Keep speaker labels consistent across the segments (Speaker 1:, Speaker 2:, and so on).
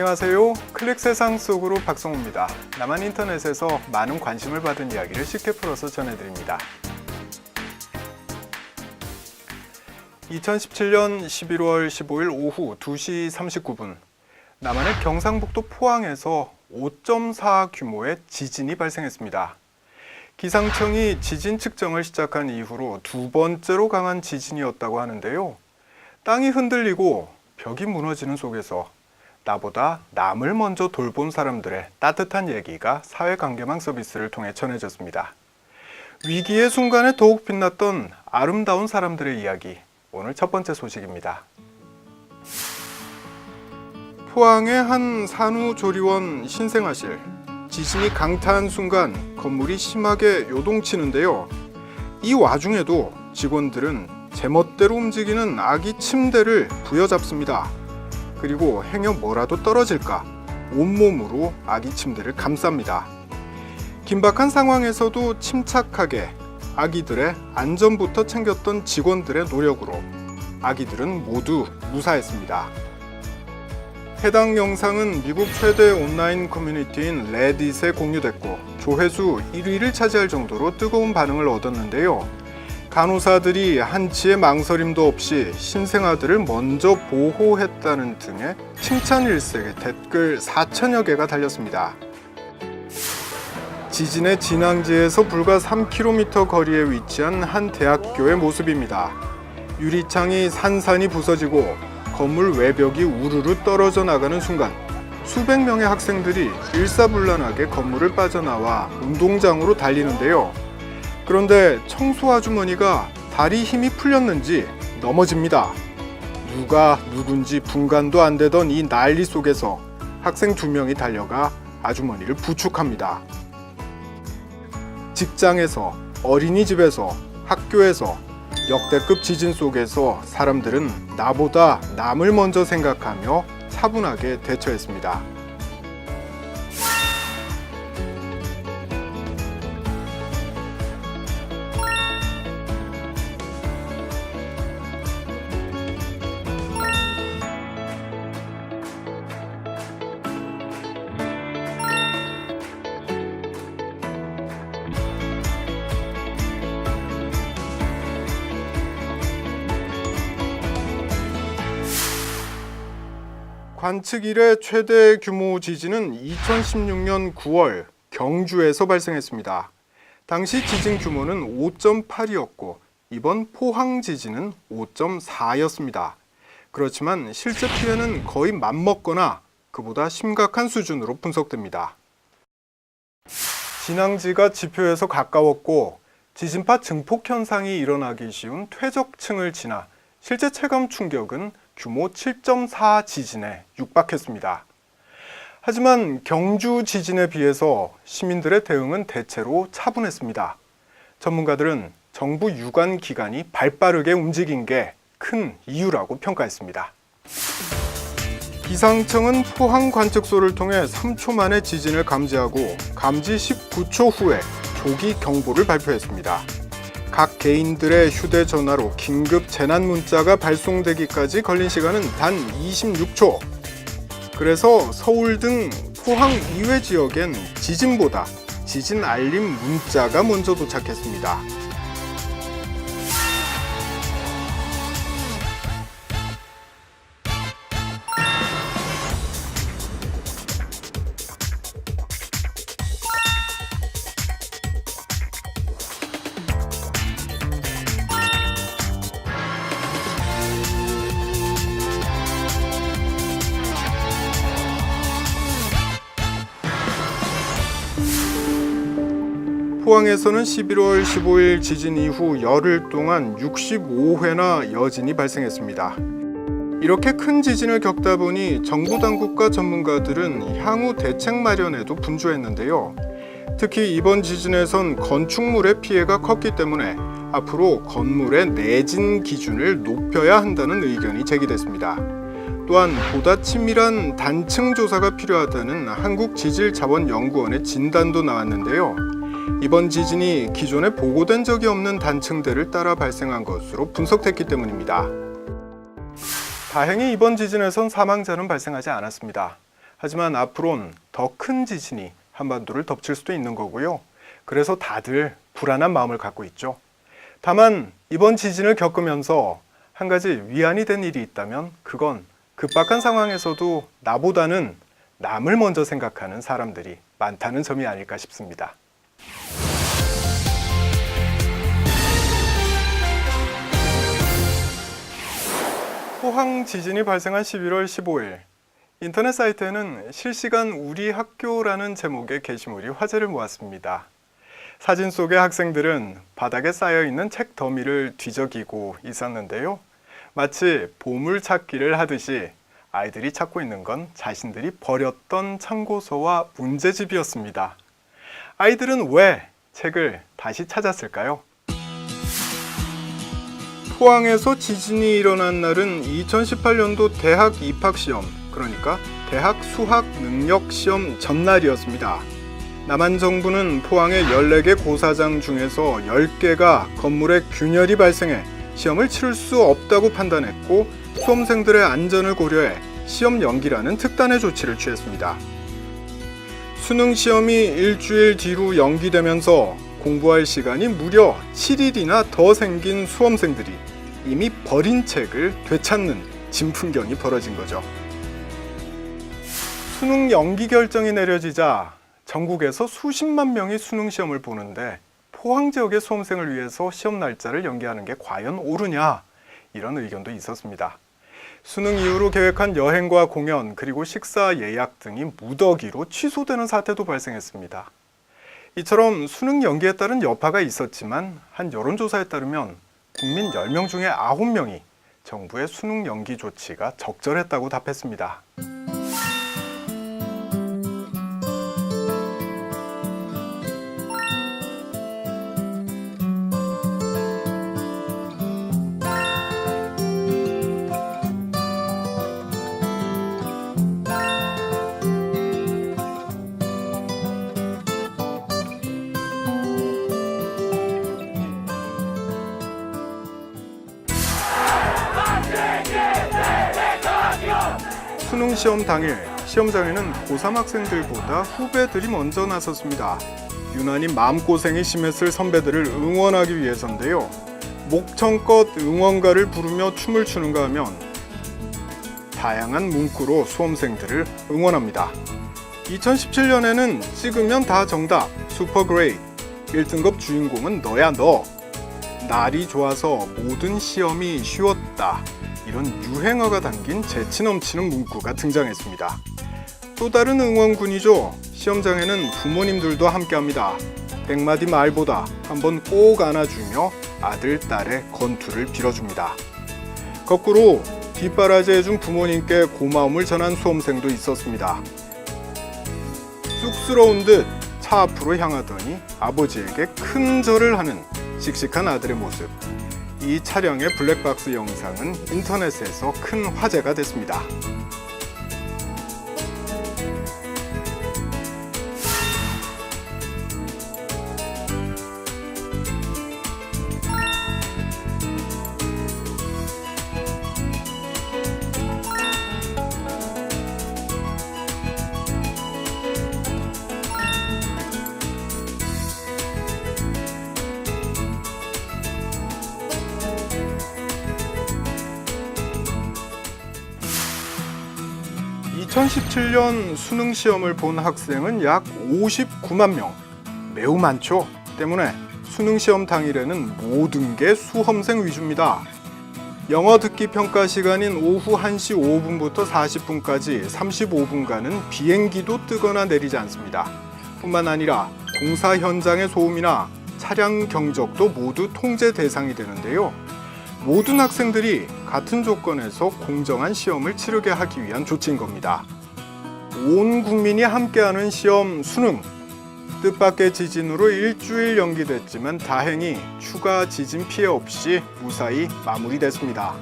Speaker 1: 안녕하세요. 클릭 세상 속으로 박성우입니다. 남한 인터넷에서 많은 관심을 받은 이야기를 쉽게 풀어서 전해드립니다. 2017년 11월 15일 오후 2시 39분 남한의 경상북도 포항에서 5.4 규모의 지진이 발생했습니다. 기상청이 지진 측정을 시작한 이후로 두 번째로 강한 지진이었다고 하는데요. 땅이 흔들리고 벽이 무너지는 속에서 나보다 남을 먼저 돌본 사람들의 따뜻한 얘기가 사회관계망 서비스를 통해 전해졌습니다. 위기의 순간에 더욱 빛났던 아름다운 사람들의 이야기. 오늘 첫 번째 소식입니다. 포항의 한 산후조리원 신생아실. 지진이 강타한 순간 건물이 심하게 요동치는데요. 이 와중에도 직원들은 제멋대로 움직이는 아기 침대를 부여잡습니다. 그리고 행여 뭐라도 떨어질까 온몸으로 아기 침대를 감쌉니다. 긴박한 상황에서도 침착하게 아기들의 안전부터 챙겼던 직원들의 노력으로 아기들은 모두 무사했습니다. 해당 영상은 미국 최대 온라인 커뮤니티인 레딧에 공유됐고 조회수 1위를 차지할 정도로 뜨거운 반응을 얻었는데요. 간호사들이 한치의 망설임도 없이 신생아들을 먼저 보호했다는 등의 칭찬 일색의 댓글 4천여 개가 달렸습니다. 지진의 진앙지에서 불과 3km 거리에 위치한 한 대학교의 모습입니다. 유리창이 산산이 부서지고 건물 외벽이 우르르 떨어져 나가는 순간 수백 명의 학생들이 일사불란하게 건물을 빠져나와 운동장으로 달리는데요. 그런데 청소 아주머니가 다리 힘이 풀렸는지 넘어집니다. 누가 누군지 분간도 안 되던 이 난리 속에서 학생 두 명이 달려가 아주머니를 부축합니다. 직장에서, 어린이집에서, 학교에서, 역대급 지진 속에서 사람들은 나보다 남을 먼저 생각하며 차분하게 대처했습니다. 관측 이래 최대 규모 지진은 2016년 9월 경주에서 발생했습니다. 당시 지진 규모는 5.8이었고 이번 포항 지진은 5.4였습니다. 그렇지만 실제 피해는 거의 맞먹거나 그보다 심각한 수준으로 분석됩니다. 진앙지가 지표에서 가까웠고 지진파 증폭 현상이 일어나기 쉬운 퇴적층을 지나 실제 체감 충격은 규모 7.4 지진에 육박했습니다. 하지만 경주 지진에 비해서 시민들의 대응은 대체로 차분했습니다. 전문가들은 정부 유관 기관이 발빠르게 움직인 게 큰 이유라고 평가했습니다. 기상청은 포항 관측소를 통해 3초 만에 지진을 감지하고 감지 19초 후에 조기 경보를 발표했습니다. 각 개인들의 휴대전화로 긴급 재난 문자가 발송되기까지 걸린 시간은 단 26초. 그래서 서울 등 포항 이외 지역엔 지진보다 지진 알림 문자가 먼저 도착했습니다. 포항에서는 11월 15일 지진 이후 열흘 동안 65회나 여진이 발생했습니다. 이렇게 큰 지진을 겪다 보니 정부 당국과 전문가들은 향후 대책 마련에도 분주했는데요. 특히 이번 지진에선 건축물의 피해가 컸기 때문에 앞으로 건물의 내진 기준을 높여야 한다는 의견이 제기됐습니다. 또한 보다 친밀한 단층 조사가 필요하다는 한국지질자원연구원의 진단도 나왔는데요. 이번 지진이 기존에 보고된 적이 없는 단층대를 따라 발생한 것으로 분석됐기 때문입니다. 다행히 이번 지진에선 사망자는 발생하지 않았습니다. 하지만 앞으론 더 큰 지진이 한반도를 덮칠 수도 있는 거고요. 그래서 다들 불안한 마음을 갖고 있죠. 다만 이번 지진을 겪으면서 한 가지 위안이 된 일이 있다면 그건 급박한 상황에서도 나보다는 남을 먼저 생각하는 사람들이 많다는 점이 아닐까 싶습니다. 포항 지진이 발생한 11월 15일 인터넷 사이트에는 실시간 우리 학교라는 제목의 게시물이 화제를 모았습니다. 사진 속의 학생들은 바닥에 쌓여 있는 책 더미를 뒤적이고 있었는데요. 마치 보물 찾기를 하듯이 아이들이 찾고 있는 건 자신들이 버렸던 참고서와 문제집이었습니다. 아이들은 왜 책을 다시 찾았을까요? 포항에서 지진이 일어난 날은 2018년도 대학 입학 시험, 그러니까 대학 수학 능력 시험 전날이었습니다. 남한 정부는 포항의 14개 고사장 중에서 10개가 건물에 균열이 발생해 시험을 치를 수 없다고 판단했고 수험생들의 안전을 고려해 시험 연기라는 특단의 조치를 취했습니다. 수능 시험이 일주일 뒤로 연기되면서 공부할 시간이 무려 7일이나 더 생긴 수험생들이 이미 버린 책을 되찾는 진풍경이 벌어진 거죠. 수능 연기 결정이 내려지자 전국에서 수십만 명이 수능 시험을 보는데 포항 지역의 수험생을 위해서 시험 날짜를 연기하는 게 과연 옳으냐 이런 의견도 있었습니다. 수능 이후로 계획한 여행과 공연 그리고 식사 예약 등이 무더기로 취소되는 사태도 발생했습니다. 이처럼 수능 연기에 따른 여파가 있었지만 한 여론조사에 따르면 국민 10명 중에 9명이 정부의 수능 연기 조치가 적절했다고 답했습니다. 수능 시험 당일 시험장에는 고3 학생들보다 후배들이 먼저 나섰습니다. 유난히 마음고생이 심했을 선배들을 응원하기 위해서인데요. 목청껏 응원가를 부르며 춤을 추는가 하면 다양한 문구로 수험생들을 응원합니다. 2017년에는 찍으면 다 정답, 슈퍼 그레이, 1등급 주인공은 너야 너. 날이 좋아서 모든 시험이 쉬웠다. 이런 유행어가 담긴 재치 넘치는 문구가 등장했습니다. 또 다른 응원군이죠. 시험장에는 부모님들도 함께합니다. 백마디 말보다 한번 꼭 안아주며 아들, 딸의 건투를 빌어줍니다. 거꾸로 뒷바라지 해준 부모님께 고마움을 전한 수험생도 있었습니다. 쑥스러운 듯 차 앞으로 향하더니 아버지에게 큰 절을 하는 씩씩한 아들의 모습. 이 차량의 블랙박스 영상은 인터넷에서 큰 화제가 됐습니다. (2017년) 수능 시험을 본 학생은 약 (59만 명) 매우 많죠 때문에 수능 시험 당일에는 모든 게 수험생 위주입니다 영어 듣기 평가 시간인 오후 1시 5분부터 40분까지 35분간은 비행기도 뜨거나 내리지 않습니다. 뿐만 아니라 공사 현장의 소음이나 차량 경적도 모두 통제 대상이 되는데요. 모든 학생들이 같은 조건에서 공정한 시험을 치르게 하기 위한 조치인 겁니다. 온 국민이 함께하는 시험 수능. 뜻밖의 지진으로 일주일 연기됐지만 다행히 추가 지진 피해 없이 무사히 마무리됐습니다.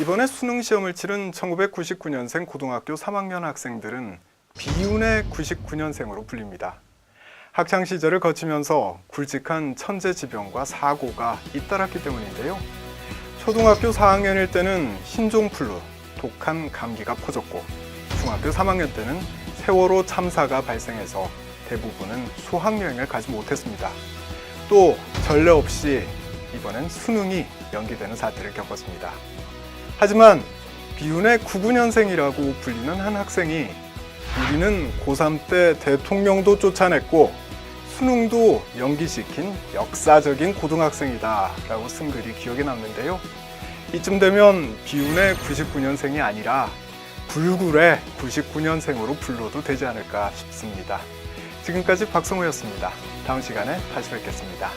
Speaker 1: 이번에 수능 시험을 치른 1999년생 고등학교 3학년 학생들은 비운의 99년생으로 불립니다. 학창 시절을 거치면서 굵직한 천재지변과 사고가 잇따랐기 때문인데요. 초등학교 4학년일 때는 신종플루, 독한 감기가 퍼졌고 중학교 3학년 때는 세월호 참사가 발생해서 대부분은 수학여행을 가지 못했습니다. 또 전례 없이 이번엔 수능이 연기되는 사태를 겪었습니다. 하지만 비운의 99년생이라고 불리는 한 학생이 우리는 고3 때 대통령도 쫓아냈고 수능도 연기시킨 역사적인 고등학생이다 라고 쓴 글이 기억에 남는데요. 이쯤 되면 비운의 99년생이 아니라 불굴의 99년생으로 불러도 되지 않을까 싶습니다. 지금까지 박성호였습니다. 다음 시간에 다시 뵙겠습니다.